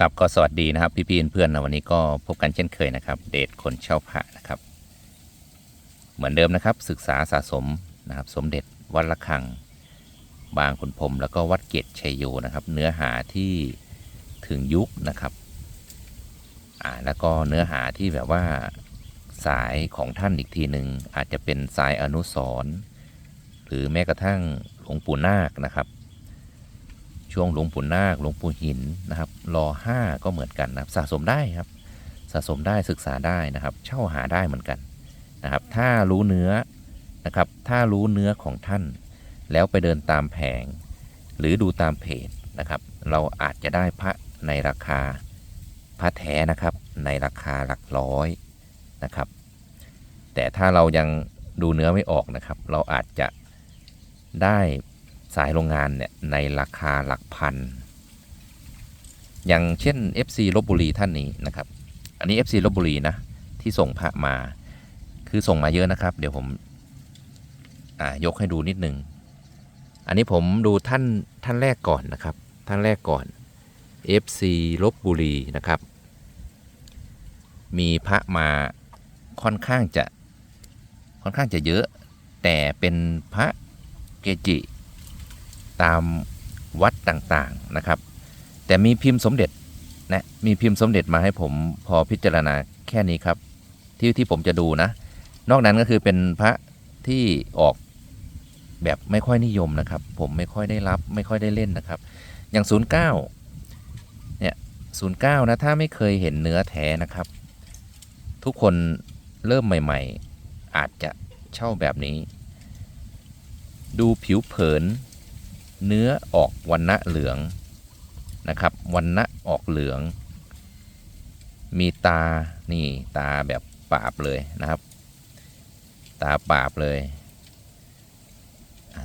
ครับก็สวัสดีนะครับพี่พี่เพื่อนๆนะวันนี้ก็พบกันเช่นเคยนะครับ เดทคนเช่าพระนะครับ เหมือนเดิมนะครับศึกษาสะสมนะครับ สมเด็จวัดละคัง บางขุนพรมแล้วก็วัดเกตชัยโยนะครับ เนื้อหาที่ถึงยุคนะครับอ่าแล้วก็เนื้อหาที่แบบว่าสายของท่านอีกทีหนึ่งอาจจะเป็นสายอนุสรณ์หรือแม้กระทั่งหลวงปู่นาคนะครับ ช่วงหลวงปู่นาคหลวงปู่หินนะครับรอห้าก็เหมือนกันนะครับสะสมได้ครับ สะสมได้ศึกษาได้นะครับ เช่าหาได้เหมือนกันนะครับ ถ้ารู้เนื้อนะครับ ถ้ารู้เนื้อของท่าน แล้วไปเดินตามแผง หรือดูตามเพจนะครับ เราอาจจะได้พระในราคาพระแท้นะครับในราคาหลักร้อยนะครับ แต่ถ้าเรายังดูเนื้อไม่ออกนะครับ เราอาจจะได้ สายโรงงานเนี่ยในราคาหลักพัน อย่างเช่น FC ลบบุรีท่านนี้นะครับ อันนี้ FC ลบบุรีนะที่ส่งพระมา คือส่งมาเยอะนะครับ เดี๋ยวผมยกให้ดูนิดนึง อันนี้ผมดูท่านท่านแรกก่อนนะครับ ท่านแรกก่อน FC ลบบุรีนะครับ มีพระมาค่อนข้างจะค่อนข้างจะเยอะ แต่เป็นพระเกจิ ตามวัดต่างๆนะครับ แต่มีพิมพ์สมเด็จนะมีพิมพ์สมเด็จมาให้ผมพอพิจารณาแค่นี้ครับ ที่ที่ผมจะดูนะ นอกนั้นก็คือเป็นพระที่ออกแบบไม่ค่อยนิยมนะครับ ผมไม่ค่อยได้รับไม่ค่อยได้เล่นนะครับ อย่าง 09เนี่ย09นะถ้าไม่เคยเห็นเนื้อแท้นะครับ ทุกคนเริ่มใหม่ ๆ อาจจะเช่าแบบนี้ ดูผิวเผิน เนื้อออกวันณะเหลืองนะครับวันณะออกเหลือง มีตานี่ตาแบบปราบเลยนะครับ ตาปราบเลย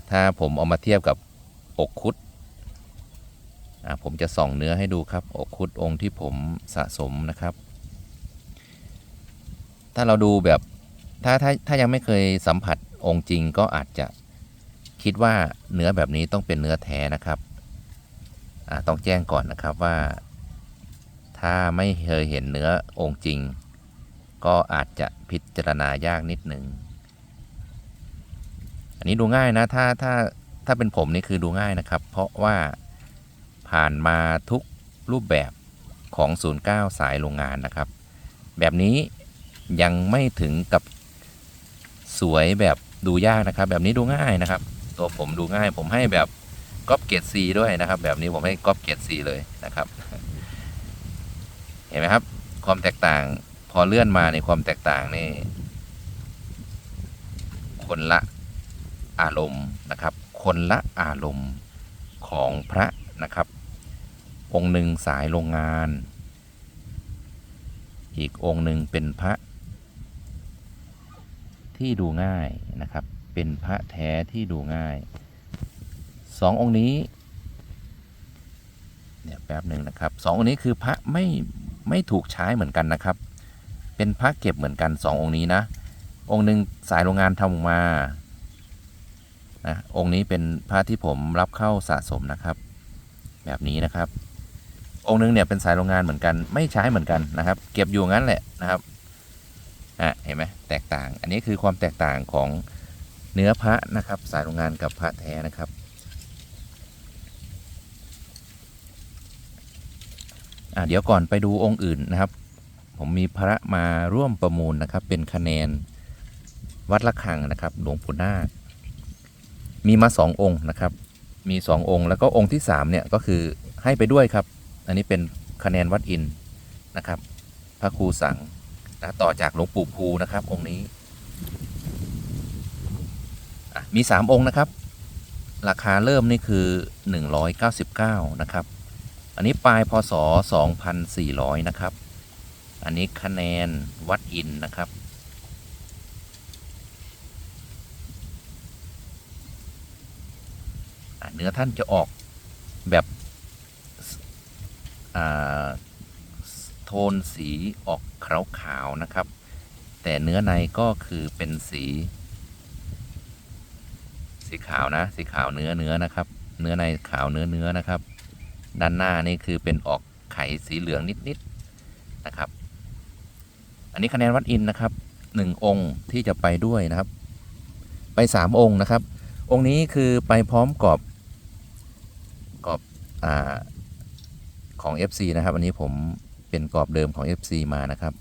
ถ้าผมเอามาเทียบกับอกคุดผมจะส่องเนื้อให้ดูครับ อกคุดองค์ที่ผมสะสมนะครับ ถ้าเราดูแบบถ้าถ้าถ้ายังไม่เคยสัมผัสองค์จริงก็อาจจะ คิดว่าเนื้อแบบนี้ต้องเป็นเนื้อแท้นะครับต้องแจ้งก่อนนะครับว่า ถ้าไม่เคยเห็นเนื้อองค์จริง ก็อาจจะพิจารณายากนิดหนึ่งอันนี้ดูง่ายนะถ้าถ้าถ้าเป็นผมนี่คือดูง่ายนะครับ เพราะว่าผ่านมาทุกรูปแบบของ 09 สายโรงงานนะครับ แบบนี้ยังไม่ถึงกับสวยแบบดูยากนะครับ แบบนี้ดูง่ายนะครับ ตัวผมดูง่าย ผมให้แบบก๊อปเกรดซีด้วยนะครับ แบบนี้ผมให้ก๊อปเกรดซีเลยนะครับ เห็นไหมครับ ความแตกต่าง พอเลื่อนมาในความแตกต่างนี่ คนละอารมณ์นะครับ คนละอารมณ์ของพระนะครับ องค์หนึ่งสายโรงงาน อีกองค์หนึ่งเป็นพระ ที่ดูง่ายนะครับ เป็นพระแท้ที่ดูง่ายสององค์นี้เนี่ยแป๊บหนึ่งนะครับสององค์นี้คือพระไม่ไม่ถูกใช้เหมือนกันนะครับ เป็นพระเก็บเหมือนกันสององค์นี้นะ องค์หนึ่งสายโรงงานทำออกมานะองค์นี้เป็นพระที่ผมรับเข้าสะสมนะครับ แบบนี้นะครับ องค์หนึงเนี่ยเป็นสายโรงงานเหมือนกัน ไม่ใช้เหมือนกันนะครับ เก็บอยู่งั้นแหละนะครับอะเห็นไหมแตกต่าง อันนี้คือความแตกต่างของ เนื้อพระนะครับสายโรงงานกับพระแท้นะครับเดี๋ยวก่อนไปดูองค์อื่นนะครับ ผมมีพระมาร่วมประมูลนะครับ เป็นคะแนนวัดละคังนะครับ หลวงปู่นาคมีมาสององค์นะครับ มีสององค์ แล้วก็องค์ที่สามเนี่ยก็คือให้ไปด้วยครับ อันนี้เป็นคะแนนวัดอินนะครับ พระครูสังต่อจากหลวงปู่ภูนะครับ องค์นี้ มี 3 องค์นะครับ ราคาเริ่มนี่คือ 199 นะครับ อันนี้ปลายพศ 2400 นะครับ อันนี้คะแนนวัดอินนะครับ เนื้อท่านจะออกแบบโทนสีออกขาวๆนะครับ แต่เนื้อในก็คือเป็นสี สีขาวนะ สีขาวเนื้อเนื้อนะครับ เนื้อในขาวเนื้อเนื้อนะครับ ด้านหน้านี่คือเป็นออกไข่สีเหลืองนิดๆนะครับ อันนี้คะแนนวัดอินนะครับหนึ่งองค์ที่จะไปด้วยนะครับ ไปสามองค์นะครับ องค์นี้คือไปพร้อมกรอบกรอบอ่าของ FC นะครับ อันนี้ผมเป็นกรอบเดิมของ FC มานะครับ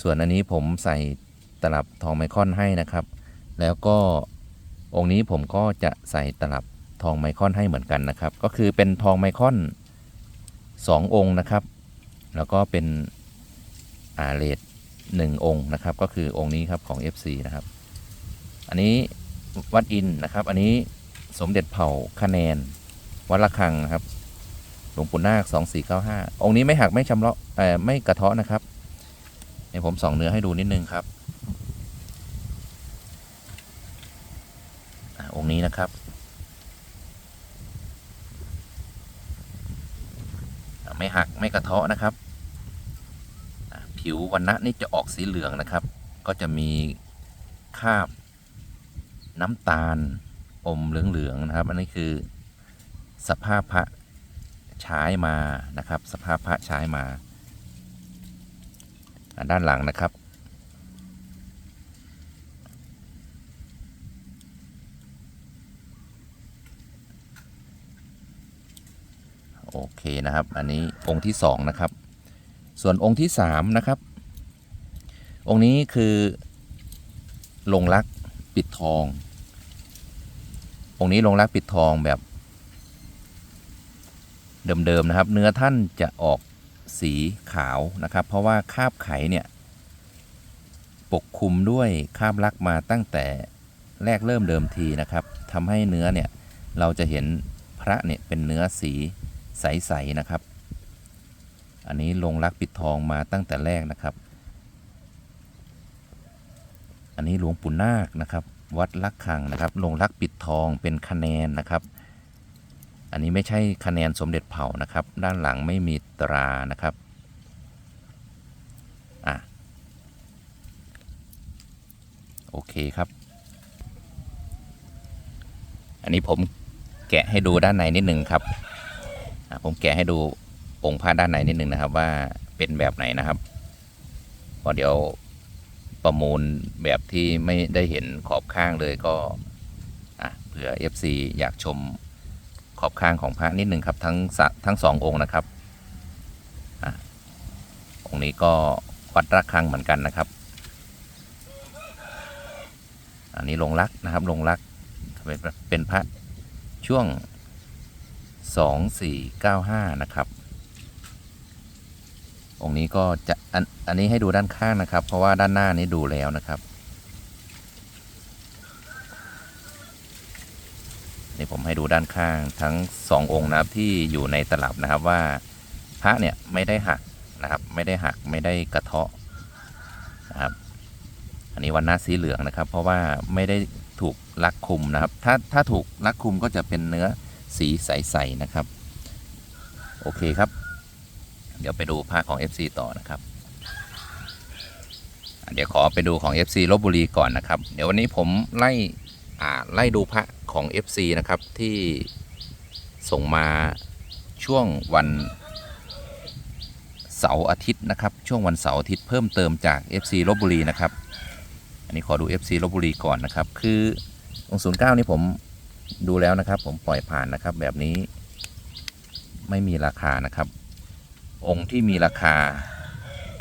ส่วนอันนี้ผมใส่ตลับทองไมคอนให้นะครับ แล้วก็ องค์นี้ผมก็จะใส่ตลับทองไมคอนให้เหมือนกันนะครับ ก็คือเป็นทองไมคอนสององค์นะครับ แล้วก็เป็นอาเลดหนึ่งองค์นะครับ ก็คือองค์นี้ครับของ FC นะครับ อันนี้วัดอินนะครับ อันนี้สมเด็จเผ่าคะแนน วัดระฆังครับหลวงปู่นาค2495 องค์นี้ไม่หักไม่ชำเลาะเออไม่กระเทาะนะครับเดี๋ยวผมส่องเนื้อให้ดูนิดนึงครับ องค์นี้นะครับไม่หักไม่กระเทาะนะครับผิววันณะนี่จะออกสีเหลืองนะครับ ก็จะมีคาบน้ำตาลอมเหลืองๆนะครับ อันนี้คือสภาพพระใช้มานะครับ สภาพพระใช้มา ด้านหลังนะครับ โอ เคนะครับ อันนี้องค์ที่สองนะครับ ส่วนองค์ที่สามนะครับ องค์นี้คือลงรักปิดทอง องค์นี้ลงรักปิดทองแบบเดิมๆนะครับ เนื้อท่านจะออกสีขาวนะครับ เพราะว่าคาบไขเนี่ยปกคลุมด้วยคาบลักมาตั้งแต่แรกเริ่มเดิมทีนะครับทำให้เนื้อเนี่ยเราจะเห็นพระเนี่ยเป็นเนื้อสี ใสๆนะครับ อันนี้ลงรักปิดทองมาตั้งแต่แรกนะครับ อันนี้หลวงปู่นาคนะครับ วัดลักขังนะครับ ลงรักปิดทองเป็นคะแนนนะครับ อันนี้ไม่ใช่คะแนนสมเด็จเผ่านะครับ ด้านหลังไม่มีตรานะครับอะโอเคครับ อันนี้ผมแกะให้ดูด้านในนิดหนึ่งครับ ผมแกะให้ดูองค์พระด้านในนิดหนึ่งนะครับ ว่าเป็นแบบไหนนะครับพอเดี๋ยวประมูลแบบที่ไม่ได้เห็นขอบข้างเลยก็เผื่อ FC อยากชมขอบข้างของพระนิดหนึ่งครับ ทั้งทั้งสององค์นะครับอองค์นี้ก็วัดระฆังเหมือนกันนะครับ อันนี้ลงรักนะครับลงรักเป็นพระช่วง 2495 นะครับ องค์นี้ก็จะอันอันนี้ให้ดูด้านข้างนะครับ เพราะว่าด้านหน้านี้ดูแล้วนะครับนี่ผมให้ดูด้านข้างทั้งสององค์นะครับที่อยู่ในตลับนะครับว่าพระเนี่ยไม่ได้หักนะครับ ไม่ได้หักไม่ได้กระเทาะนะครับ อันนี้วันหน้าสีเหลืองนะครับ เพราะว่าไม่ได้ถูกลักคุมนะครับ ถ้าถ้าถูกลักคุมก็จะเป็นเนื้อ สีใสๆนะครับ โอเคครับ เดี๋ยวไปดูภาคของ FC ต่อนะครับ เดี๋ยวขอไปดูของ FC ลบบุรีก่อนนะครับ เดี๋ยววันนี้ผมไล่ไล่ดูพระของ FC นะครับที่ส่งมาช่วงวันเสาร์อาทิตย์นะครับช่วงวันเสาร์อาทิตย์เพิ่มเติมจาก FC ลบบุรีนะครับ อันนี้ขอดู FC ลบบุรีก่อนนะครับ คือองค์09นี่ผม ดูแล้วนะครับ ผมปล่อยผ่านนะครับ แบบนี้ ไม่มีราคานะครับ องค์ที่มีราคา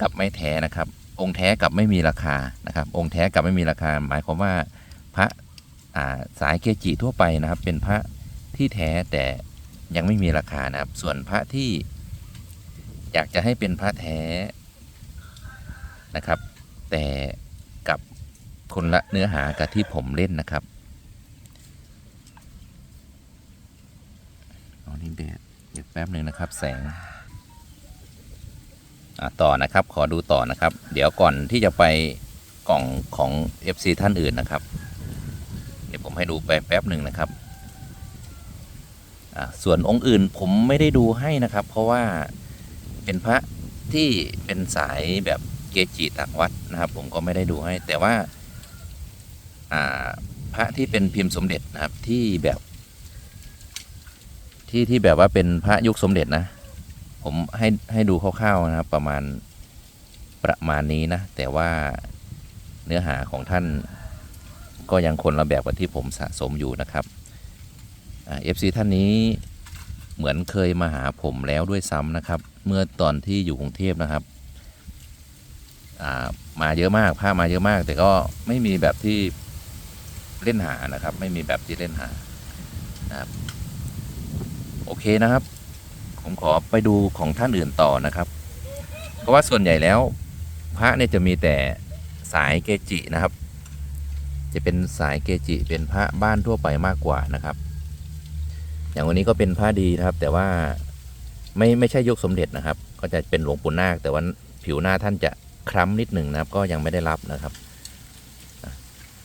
กับไม่แท้นะครับ องค์แท้กับไม่มีราคานะครับ องค์แท้กับไม่มีราคา หมายความว่าพระาสายเกจิทั่วไปนะครับ เป็นพระที่แท้แต่ยังไม่มีราคานะครับ ส่วนพระที่อยากจะให้เป็นพระแท้นะครับ แต่กับคนละเนื้อหากับที่ผมเล่นนะครับ อ๋อนี่แดดเดี๋ยวแป๊บหนึ่งนะครับ แสงอะต่อนะครับ ขอดูต่อนะครับ เดี๋ยวก่อนที่จะไปกล่องของ FC ท่านอื่นนะครับ เดี๋ยวผมให้ดูไปแป๊บหนึ่งนะครับอะส่วนองค์อื่นผมไม่ได้ดูให้นะครับ เพราะว่าเป็นพระที่เป็นสายแบบเกจิต่างวัดนะครับ ผมก็ไม่ได้ดูให้ แต่ว่าพระที่เป็นพิมพ์สมเด็จนะครับที่แบบ ที่ที่แบบว่าเป็นพระยุคสมเด็จนะ ผมให้ให้ดูคร่าวๆนะครับ ประมาณประมาณนี้นะ แต่ว่าเนื้อหาของท่านก็ยังคนละแบบกับที่ผมสะสมอยู่นะครับเอฟซีท่านนี้เหมือนเคยมาหาผมแล้วด้วยซ้ำนะครับ เมื่อตอนที่อยู่กรุงเทพนะครับามาเยอะมากผ้ามาเยอะมาก แต่ก็ไม่มีแบบที่เล่นหานะครับ ไม่มีแบบที่เล่นหานะครับ โอเคนะครับ ผมขอไปดูของท่านอื่นต่อนะครับ เพราะว่าส่วนใหญ่แล้ว พระเนี่ยจะมีแต่สายเกจินะครับ จะเป็นสายเกจิเป็นพระบ้านทั่วไปมากกว่านะครับ อย่างวันนี้ก็เป็นพระดีนะครับ แต่ว่าไม่ไม่ใช่ยกสมเด็จนะครับ ก็จะเป็นหลวงปู่นาคแต่ว่าผิวหน้าท่านจะคล้ำนิดหนึ่งนะครับ ก็ยังไม่ได้รับนะครับ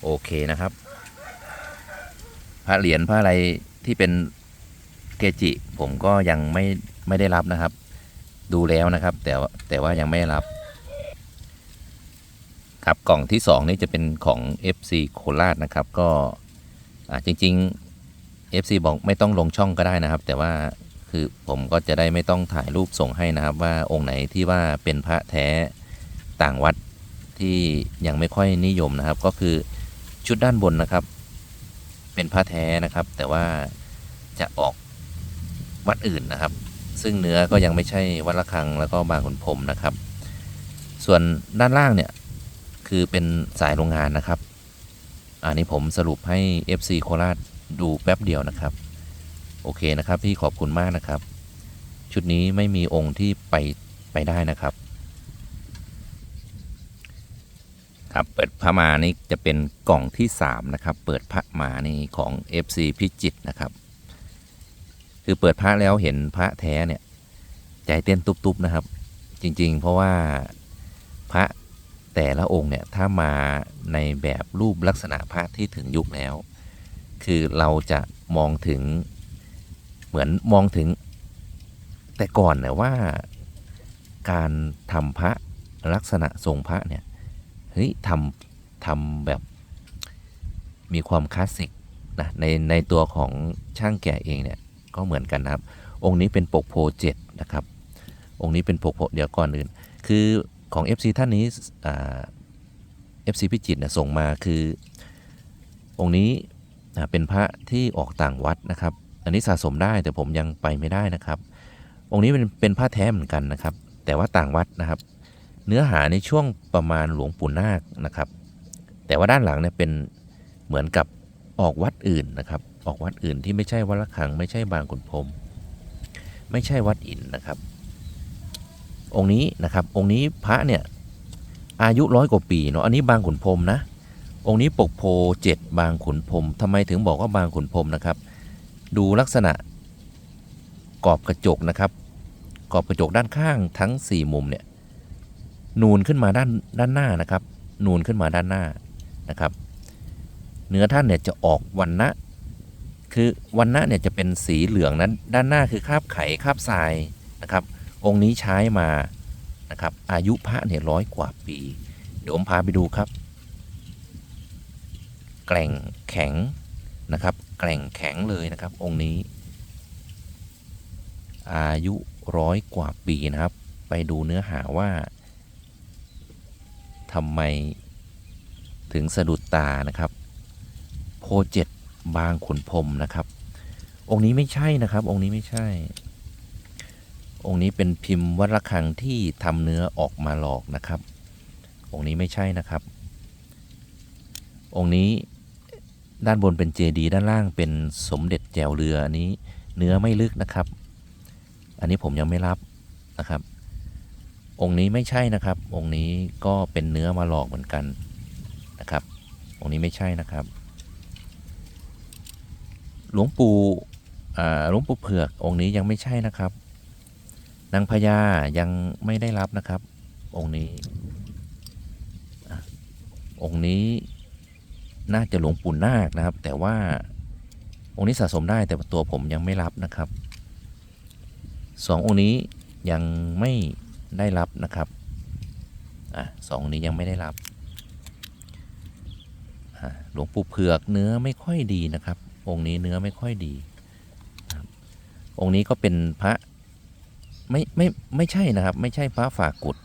โอเคนะครับ พระเหรียญพระอะไรที่เป็น เกจิผมก็ยังไม่ไม่ได้รับนะครับ ดูแล้วนะครับ แต่แต่ว่ายังไม่ได้รับ ครับกล่องที่ 2 นี่จะเป็นของ FC โคราชนะครับ ก็จริง ๆ FC บอกไม่ต้องลงช่องก็ได้นะครับ แต่ว่าคือผมก็จะได้ไม่ต้องถ่ายรูปส่งให้นะครับ ว่าองค์ไหนที่ว่าเป็นพระแท้ต่างวัดที่ยังไม่ค่อยนิยมนะครับ ก็คือชุดด้านบนนะครับ เป็นพระแท้นะครับ แต่ว่าจะออก วัดอื่นนะครับ ซึ่งเนื้อก็ยังไม่ใช่วัดระฆังแล้วก็บางขุนพรมนะครับ ส่วนด้านล่างเนี่ยคือเป็นสายโรงงานนะครับ อันนี้ผมสรุปให้ FC โคราชดูแป๊บเดียวนะครับ โอเคนะครับพี่ขอบคุณมากนะครับ ชุดนี้ไม่มีองค์ที่ไปไปได้นะครับ ครับเปิดพระมานี่จะเป็นกล่องที่ 3 นะครับ เปิดพระมานี่ของ FC พิจิตนะครับ คือเปิดพระแล้วเห็นพระแท้เนี่ย ใจเต้นตุบๆนะครับ จริงๆ เพราะว่าพระแต่ละองค์เนี่ยถ้ามาในแบบรูปลักษณะพระที่ถึงยุคแล้ว คือเราจะมองถึงเหมือนมองถึง แต่ก่อนเนี่ยว่าการทำพระลักษณะทรงพระเนี่ยเฮ้ยทำทำแบบมีความคลาสสิกนะในในตัวของช่างแก่เองเนี่ย ก็เหมือนกันนะครับ องค์นี้เป็นปกโพเจ็ดนะครับ องค์นี้เป็นปกโพเดี๋ยวก่อนอื่น คือของ FC ท่านนี้อ่า FC พิจิตรเนี่ยส่งมาคือองค์นี้เป็นพระที่ออกต่างวัดนะครับ อันนี้สะสมได้แต่ผมยังไปไม่ได้นะครับ องค์นี้เป็นเป็นผ้าแท้เหมือนกันนะครับ แต่ว่าต่างวัดนะครับ เนื้อหาในช่วงประมาณหลวงปู่นาคนะครับ แต่ว่าด้านหลังเนี่ยเป็นเหมือนกับออกวัดอื่นนะครับ ออกวัดอื่นที่ไม่ใช่วัดระฆัง ไม่ใช่บางขุนพรมไม่ใช่วัดอินนะครับ องค์นี้นะครับ องค์นี้พระเนี่ยอายุร้อยกว่าปีเนาะอันนี้บางขุนพรมนะ องค์นี้ปกโพเจ็ดบางขุนพรมทำไมถึงบอกว่าบางขุนพรมนะครับ ดูลักษณะกรอบกระจกนะครับกรอบกระจกด้านข้างทั้ง 4 มุมเนี่ยนูนขึ้นมาด้านด้านหน้านะครับ นูนขึ้นมาด้านหน้านะครับ เนื้อท่านเนี่ยจะออกวันนะ คือวันนะเนี่ยจะเป็นสีเหลืองนั้นด้านหน้าคือคาบไข่คาบทรายนะครับ องค์นี้ใช้มานะครับ อายุพระเนี่ยร้อยกว่าปี เดี๋ยวผมพาไปดูครับ แกร่งแข็งนะครับ แกร่งแข็งเลยนะครับ องค์นี้ อายุร้อยกว่าปีนะครับ ไปดูเนื้อหาว่าทำไมถึงสะดุดตานะครับ โพเจ็ด บางขุนพรมนะครับ องค์นี้ไม่ใช่นะครับ องค์นี้ไม่ใช่ องค์นี้เป็นพิมพ์วัดระฆังที่ทำเนื้อออกมาหลอกนะครับ องค์นี้ไม่ใช่นะครับ องค์นี้ด้านบนเป็นเจดีย์ด้านล่างเป็นสมเด็จแจวเรืออันนี้เนื้อไม่ลึกนะครับ อันนี้ผมยังไม่รับนะครับ องค์นี้ไม่ใช่นะครับ องค์นี้ก็เป็นเนื้อมาหลอกเหมือนกันนะครับ องค์นี้ไม่ใช่นะครับ หลวงปู่หลวงปู่เผือกองค์นี้ยังไม่ใช่นะครับ นางพญายังไม่ได้รับนะครับ องค์นี้ องค์นี้น่าจะหลวงปู่นาคนะครับ แต่ว่าองค์นี้สะสมได้แต่ตัวผมยังไม่รับนะครับสององค์นี้ยังไม่ได้รับนะครับอะสองนี้ยังไม่ได้รับหลวงปู่เผือกเนื้อไม่ค่อยดีนะครับ องค์นี้เนื้อไม่ค่อยดีนะครับองค์นี้ก็เป็นพระไม่ไม่ไม่ใช่นะครับ ไม่ใช่พระฝากกุด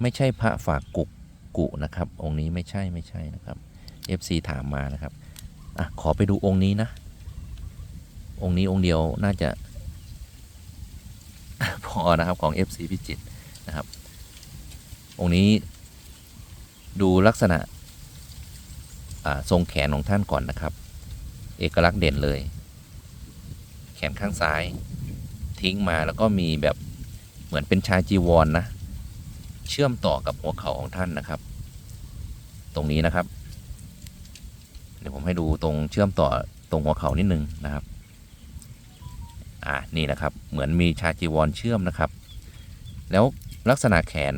ไม่ใช่พระฝากกุกกุนะครับ องค์นี้ไม่ใช่ไม่ใช่นะครับ FC ถามมานะครับอะขอไปดูองค์นี้นะ องค์นี้องค์เดียวน่าจะ พอนะครับของ FC พิจิตนะครับ องค์นี้ดูลักษณะทรงแขนของท่านก่อนนะครับ เอกลักษณ์เด่นเลย แขนข้างซ้าย ทิ้งมาแล้วก็มีแบบเหมือนเป็นชายจีวรนนะ เชื่อมต่อกับหัวเข่าของท่านนะครับ ตรงนี้นะครับ เดี๋ยวผมให้ดูตรงเชื่อมต่อตรงหัวเข่านิดนึงนะครับ อ่านี่นะครับ เหมือนมีชาจีวรเชื่อมนะครับ แล้วลักษณะแขน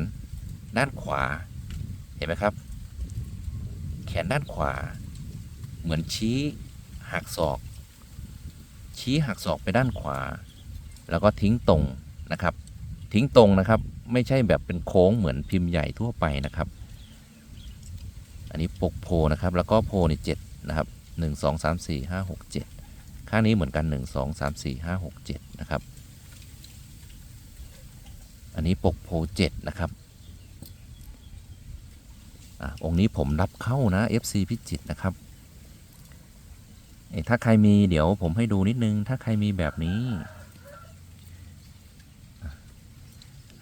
ด้านขวา เห็นไหมครับ แขนด้านขวา เหมือนชี้ หักศอก ชี้หักศอกไปด้านขวา แล้วก็ทิ้งตรงนะครับ ทิ้งตรงนะครับ ไม่ใช่แบบเป็นโค้งเหมือนพิมพ์ใหญ่ทั่วไปนะครับ อันนี้ปกโพนะครับ แล้วก็โพนี่เจ็ดนะครับหนึ่งสองสามสี่ห้าหกเจ็ดข้างนี้เหมือนกันหนึ่งสองสามสี่ห้าหกเจ็ดนะครับ อันนี้ปกโพเจ็ดนะครับอะองค์นี้ผมรับเข้านะ FC พิจิตนะครับ ถ้าใครมีเดี๋ยวผมให้ดูนิดนึง ถ้าใครมีแบบนี้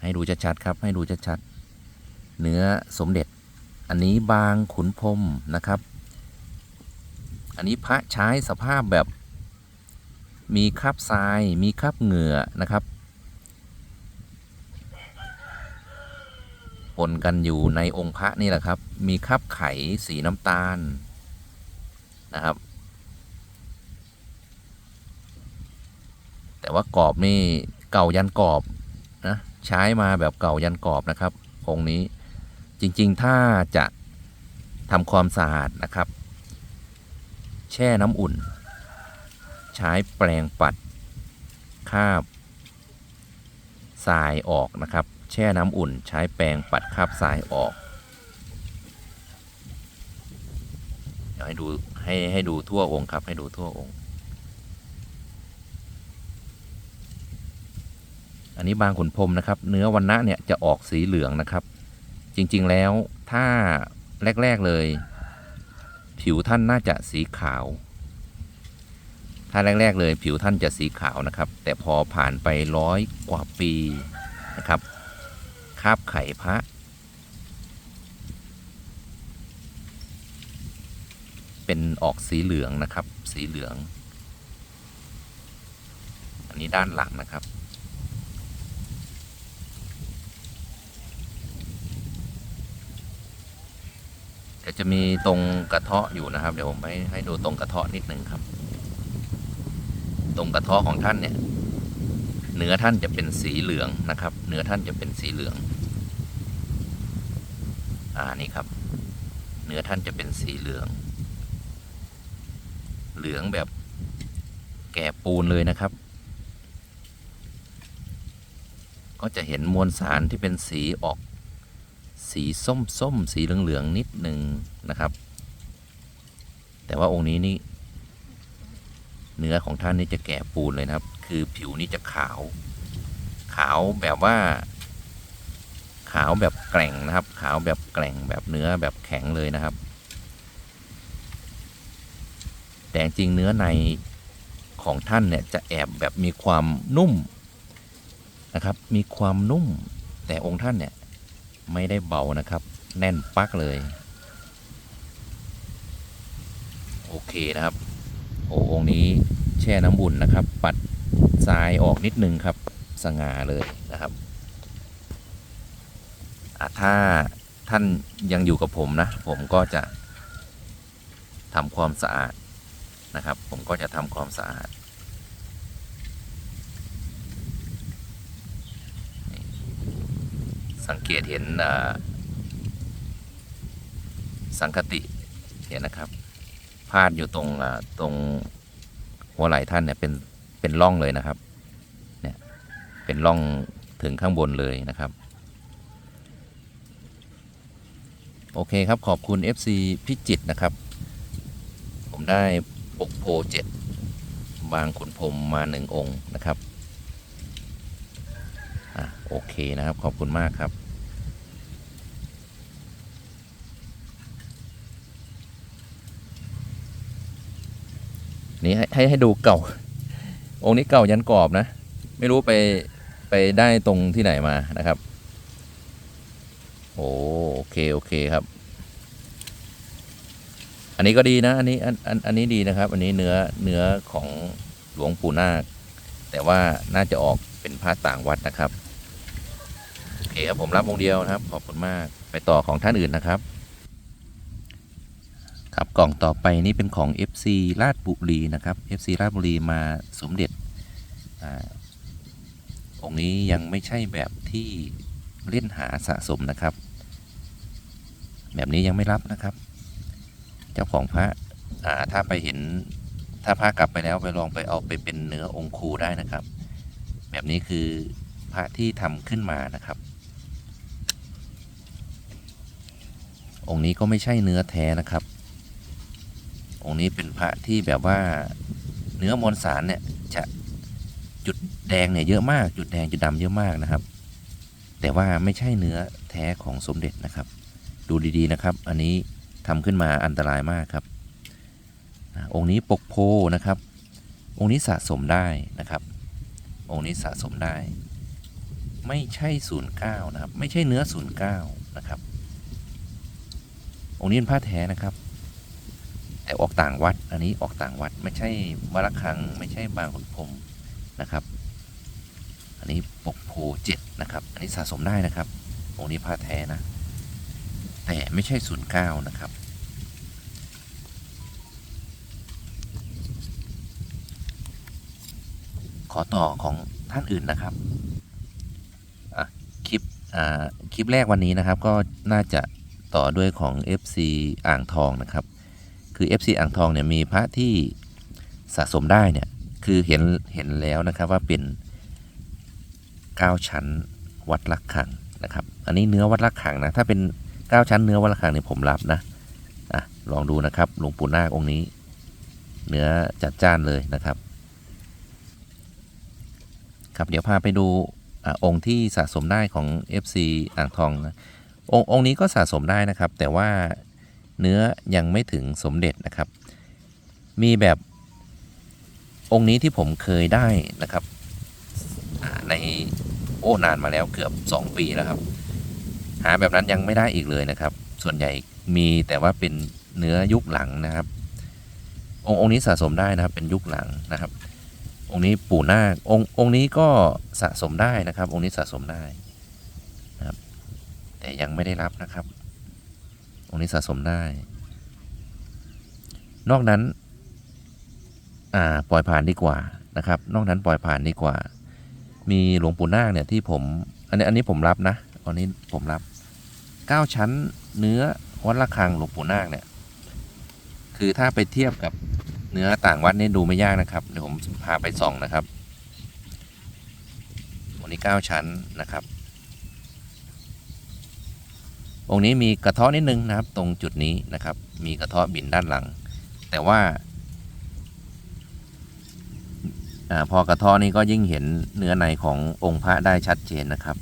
ให้ดูชัดๆครับ ให้ดูชัดๆเนื้อสมเด็จ อันนี้บางขุนพรมนะครับ อันนี้พระใช้สภาพแบบมีคราบทรายมีคราบเหงื่อนะครับปนกันอยู่ในองค์พระนี่แหละครับ มีคราบไขสีน้ำตาลนะครับ แต่ว่ากรอบนี่เก่ายันกรอบนะใช้มาแบบเก่ายันกรอบนะครับองนี้จริงๆ ถ้าจะทำความสะอาดนะครับ แช่น้ำอุ่น ใช้แปรงปัดคาบทรายออกนะครับ แช่น้ำอุ่น ใช้แปรงปัดคาบทรายออกให้ดูให้ให้ดูทั่วองค์ครับให้ดูทั่วองค์ อันนี้บางขุนพรมนะครับ เนื้อวันณะเนี่ยจะออกสีเหลืองนะครับ จริงๆแล้วถ้าแรก ๆ เลย ผิวท่านน่าจะสีขาว ถ้าแรก ๆ เลยผิวท่านจะสีขาวนะครับ แต่พอผ่านไปร้อยกว่าปีนะครับ คาบไข่พระ เป็นออกสีเหลืองนะครับ สีเหลือง อันนี้ด้านหลังนะครับ เดี๋ยวจะมีตรงกระเทาะอยู่นะครับ เดี๋ยวผมให้ให้ดูตรงกระเทาะนิดนึงครับ ตรงกระเทาะของท่านเนี่ยเนื้อท่านจะเป็นสีเหลืองนะครับเนื้อท่านจะเป็นสีเหลือง อ่านี่ครับ เนื้อท่านจะเป็นสีเหลือง เหลืองแบบแก่ปูนเลยนะครับ ก็จะเห็นมวลสารที่เป็นสีออก สีส้มส้มสีเหลืองๆนิดหนึ่งนะครับ แต่ว่าองค์นี้นี่เนื้อของท่านนี่จะแก่ปูนเลยนะครับ คือผิวนี่จะขาว ขาวแบบว่า ขาวแบบแกร่งนะครับ ขาวแบบแกร่งแบบเนื้อแบบแข็งเลยนะครับ แต่จริงเนื้อในของท่านเนี่ยจะแอบแบบมีความนุ่มนะครับ มีความนุ่ม แต่องค์ท่านเนี่ย ไม่ได้เบานะครับ แน่นปักเลย โอเคนะครับ โอ้องนี้แช่น้ำบุญนะครับ ปัดทรายออกนิดนึงครับ สง่าเลยนะครับถ้าท่านยังอยู่กับผมนะ ผมก็จะทำความสะอาดนะครับ ผมก็จะทำความสะอาด สังเกตเห็นสังคติเนี่ยนะครับ พาดอยู่ตรงตรงหัวไหล่ท่านเนี่ยเป็นเป็นร่องเลยนะครับ เนี่ยเป็นร่องถึงข้างบนเลยนะครับ โอเคครับขอบคุณ FC พิจิตนะครับ ผมได้ปกโพเจ็ดบางขุนพรมมาหนึ่งองค์นะครับ โอเคนะครับ ขอบคุณมากครับนี่ให้ให้ให้ดูเก่า องค์นี้เก่ายันกรอบนะ ไม่รู้ไปไปได้ตรงที่ไหนมานะครับ โอ้โอเค โอเคครับ อันนี้ก็ดีนะ อันนี้อันอันอันนี้ดีนะครับ อันนี้เนื้อเนื้อของหลวงปู่นาค แต่ว่าน่าจะออกเป็นผ้าต่างวัดนะครับ เคครับผมรับองค์เดียวนะครับ ขอบคุณมากไปต่อของท่านอื่นนะครับ ครับกล่องต่อไปนี่เป็นของ FC ราชบุรีนะครับ FC ราชบุรีมาสมเด็จอองค์นี้ยังไม่ใช่แบบที่เล่นหาสะสมนะครับ แบบนี้ยังไม่รับนะครับ เจ้าของพระถ้าไปเห็นถ้าพระกลับไปแล้วไปลองไปเอาไปเป็นเนื้อองค์ครูได้นะครับ แบบนี้คือพระที่ทำขึ้นมานะครับ องค์นี้ก็ไม่ใช่เนื้อแท้นะครับ องค์นี้เป็นพระที่แบบว่าเนื้อมวลสารเนี่ยจะจุดแดงเนี่ยเยอะมากจุดแดงจุดดำเยอะมากนะครับ แต่ว่าไม่ใช่เนื้อแท้ของสมเด็จนะครับ ดูดีๆนะครับ อันนี้ทำขึ้นมาอันตรายมากครับอ่าองค์นี้ปกโพนะครับ องค์นี้สะสมได้นะครับ องค์นี้สะสมได้ ไม่ใช่ศูนย์เก้านะครับ ไม่ใช่เนื้อศูนย์เก้านะครับ องค์นี้เป็นผ้าแท้นะครับ แต่ออกต่างวัด อันนี้ออกต่างวัดไม่ใช่วระฆังไม่ใช่บางขุนพรหมนะครับ อันนี้ปกโพเจ็ดนะครับ อันนี้สะสมได้นะครับ องค์นี้ผ้าแท้นะ แต่ไม่ใช่ศูนย์เก้านะครับขอต่อของท่านอื่นนะครับอะคลิปอ่าคลิปแรกวันนี้นะครับ ก็น่าจะ ต่อด้วยของ FC อ่างทองนะครับ คือ FC อ่างทองเนี่ยมีพระที่สะสมได้เนี่ยคือเห็นเห็นแล้วนะครับว่าเป็น 9 ชั้นวัดลักขังนะครับ อันนี้เนื้อวัดลักขังนะ ถ้าเป็น 9 ชั้นเนื้อวัดลักขังเนี่ยผมรับนะอะลองดูนะครับหลวงปู่นาคองค์นี้ เนื้อจัดจ้านเลยนะครับ ครับเดี๋ยวพาไปดูอองค์ที่สะสมได้ของ FC อ่างทองนะ องค์องนี้ก็สะสมได้นะครับ แต่ว่าเนื้อยังไม่ถึงสมเด็จนะครับ มีแบบองค์นี้ที่ผมเคยได้นะครับในโอ้นานมาแล้วเกือบ 2 ปีแล้วครับ หาแบบนั้นยังไม่ได้อีกเลยนะครับ ส่วนใหญ่มีแต่ว่าเป็นเนื้อยุคหลังนะครับ องค์องนี้สะสมได้นะครับ เป็นยุคหลังนะครับ องค์นี้ปู่นาคองค์องนี้ก็สะสมได้นะครับ องค์นี้สะสมได้ แต่ยังไม่ได้รับนะครับองนี้สะสมได้ นอกนั้นอ่าปล่อยผ่านดีกว่านะครับ นอกนั้นปล่อยผ่านดีกว่า มีหลวงปู่นาคเนี่ยที่ผม อันนี้อันนี้ผมรับนะอันนี้ผมรับเก้าชั้นเนื้อวัดระฆังหลวงปู่นาคเนี่ยคือถ้าไปเทียบกับเนื้อต่างวัดนี่ดูไม่ยากนะครับเดี๋ยวผมพาไปส่องนะครับองค์นี้เก้าชั้นนะครับ องค์นี้มีกระเทาะนิดนึงนะครับ ตรงจุดนี้นะครับ มีกระเทาะบินด้านหลัง แต่ว่าอพอกระเทาะนี้ก็ยิ่งเห็นเนื้อในขององค์พระได้ชัดเจนนะครับ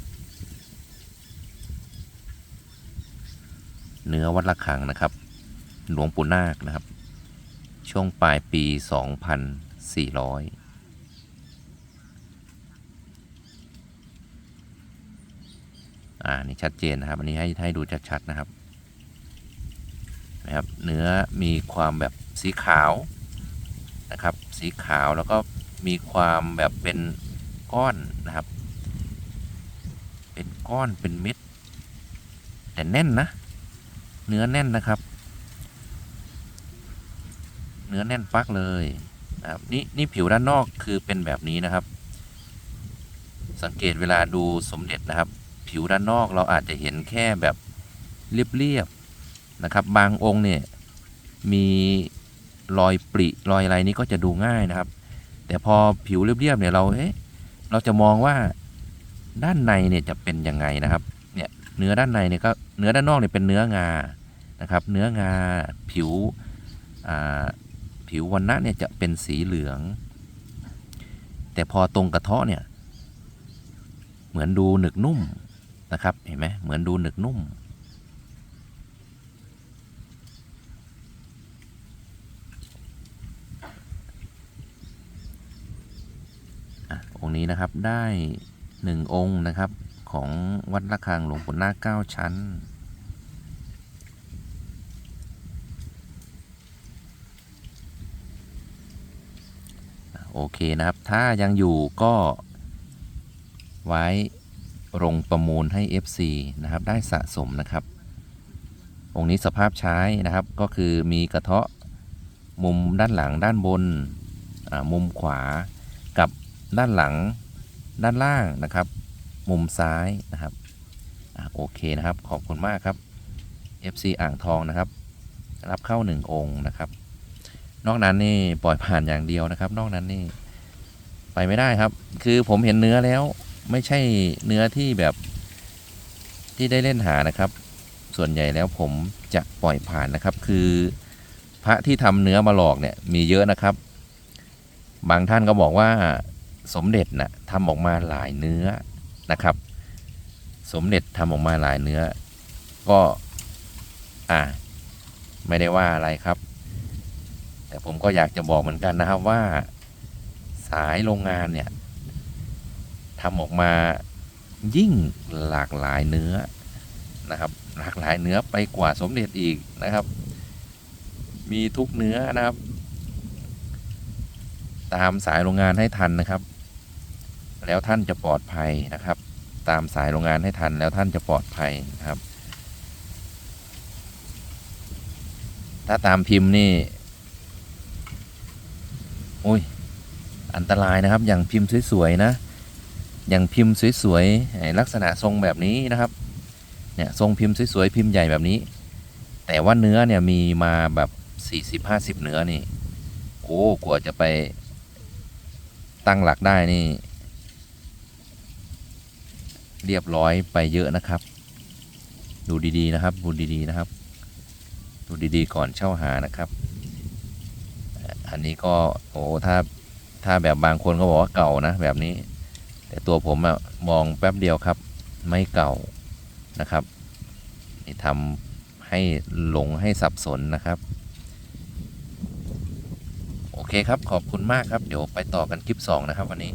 เนื้อวัดระฆังนะครับ หลวงปู่นาคนะครับ ช่วงปลายปี 2400 อ่านี่ชัดเจนนะครับ อันนี้ให้ให้ดูชัดๆนะครับนะครับ เนื้อมีความแบบสีขาวนะครับ สีขาวแล้วก็มีความแบบเป็นก้อนนะครับ เป็นก้อนเป็นเม็ดแต่แน่นนะ เนื้อแน่นนะครับ เนื้อแน่นปักเลยนะครับนี่นี่ผิวด้านนอกคือเป็นแบบนี้นะครับ สังเกตเวลาดูสมเด็จนะครับ ผิวด้านนอกเราอาจจะเห็นแค่แบบเรียบๆนะครับ บางองค์เนี่ยมีรอยปริรอยอะไรนี้ก็จะดูง่ายนะครับ แต่พอผิวเรียบๆเนี่ยเราเอ๊ะเราจะมองว่าด้านในเนี่ยจะเป็นยังไงนะครับเนี่ยเนื้อด้านในเนี่ยก็เนื้อด้านนอกเนี่ยเป็นเนื้องานะครับ เนื้องาผิวผิววันณะเนี่ยจะเป็นสีเหลือง แต่พอตรงกระเทาะเนี่ยเหมือนดูหนึกนุ่ม นะครับ เห็นไหมเหมือนดูหนึกนุ่มอะองค์นี้นะครับได้หนึ่งองค์นะครับของวัดระฆังหลวงปู่นาเก้าชั้นโอเคนะครับ ถ้ายังอยู่ก็ไว้ ลงประมูลให้ FC นะครับได้สะสมนะครับ องค์นี้สภาพใช้นะครับก็คือมีกระเทาะมุมด้านหลังด้านบนมุมขวากับด้านหลังด้านล่างนะครับ มุมซ้ายนะครับอโอเคนะครับขอบคุณมากครับ FC อ่างทองนะครับ รับเข้าหนึ่งองค์นะครับ นอกนั้นนี่ปล่อยผ่านอย่างเดียวนะครับ นอกนั้นนี่ไปไม่ได้ครับ คือผมเห็นเนื้อแล้ว ไม่ใช่เนื้อที่แบบที่ได้เล่นหานะครับ ส่วนใหญ่แล้วผมจะปล่อยผ่านนะครับ คือพระที่ทำเนื้อมาหลอกเนี่ยมีเยอะนะครับ บางท่านก็บอกว่าสมเด็จนะ่ะทำออกมาหลายเนื้อนะครับ สมเด็จทำออกมาหลายเนื้อ ก็อ่าไม่ได้ว่าอะไรครับ แต่ผมก็อยากจะบอกเหมือนกันนะครับว่าสายโรงงานเนี่ย ทำออกมายิ่งหลากหลายเนื้อนะครับหลากหลายเนื้อไปกว่าสมเด็จอีกนะครับ มีทุกเนื้อนะครับ ตามสายโรงงานให้ทันนะครับ แล้วท่านจะปลอดภัยนะครับ ตามสายโรงงานให้ทันแล้วท่านจะปลอดภัยนะครับ ถ้าตามพิมพ์นี่โอ้ยอันตรายนะครับอย่างพิมพ์สวยๆนะ อย่างพิมพ์สวยๆลักษณะทรงแบบนี้นะครับเนี่ยทรงพิมพ์สวยๆพิมพ์ใหญ่แบบนี้ แต่ว่าเนื้อเนี่ยมีมาแบบ 40-50 เนื้อนี่โอ้กว่าจะไปตั้งหลักได้นี่ เรียบร้อยไปเยอะนะครับ ดูดีๆนะครับ ดูดีๆนะครับ ดูดีๆก่อนเช่าหานะครับ อันนี้ก็โอ้ถ้าถ้าแบบบางคนก็บอกว่าเก่านะแบบนี้ แต่ตัวผมอะมองแป๊บเดียวครับ ไม่เก่านะครับนี่ทำให้หลงให้สับสนนะครับ โอเคครับขอบคุณมากครับ เดี๋ยวไปต่อกันคลิป 2 นะครับวันนี้